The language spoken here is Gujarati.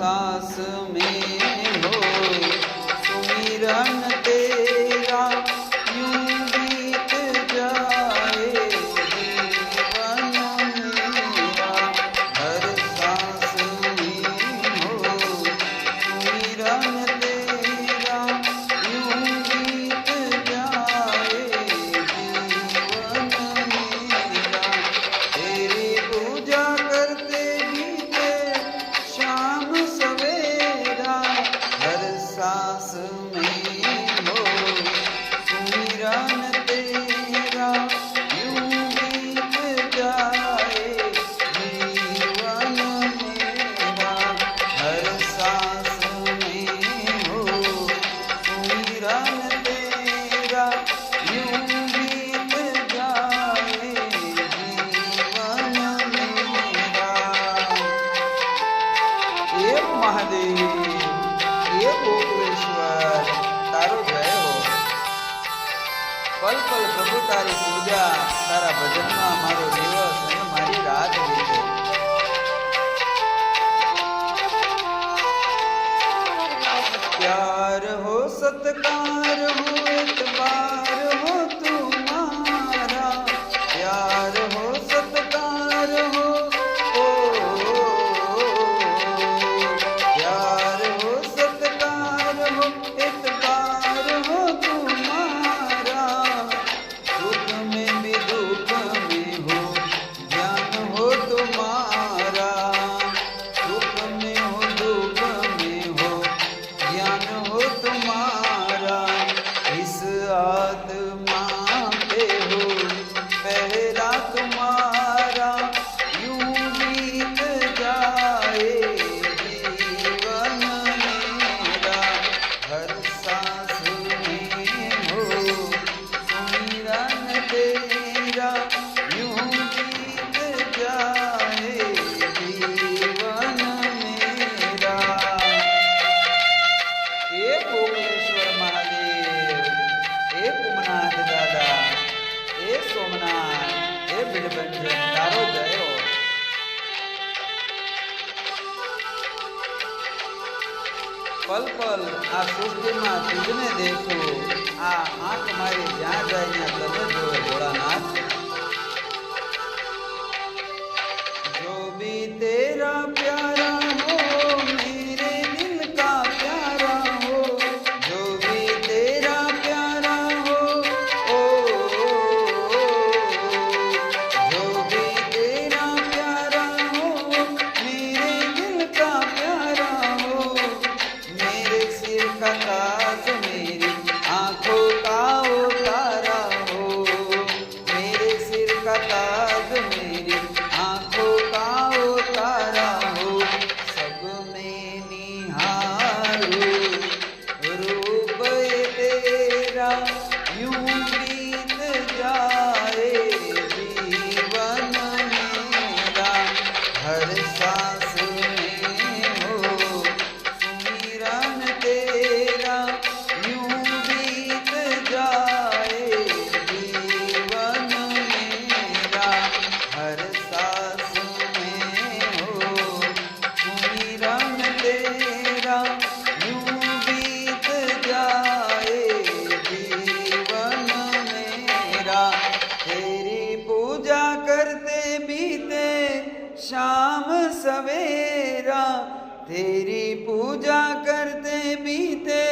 सास में हो सुमिरन તારી પૂજા, તારા ભજનમાં મારો દિવસ અને મારી રાત વીતે. પ્યાર હો, સત્કાર હો તમારા દિલ પલ પલ આ સૃષ્ટિમાં તુજને દેખું. આ આંખ મારી જ્યાં જાય ત્યાં તમે જોવે kakak शाम सवेरा तेरी पूजा करते बीते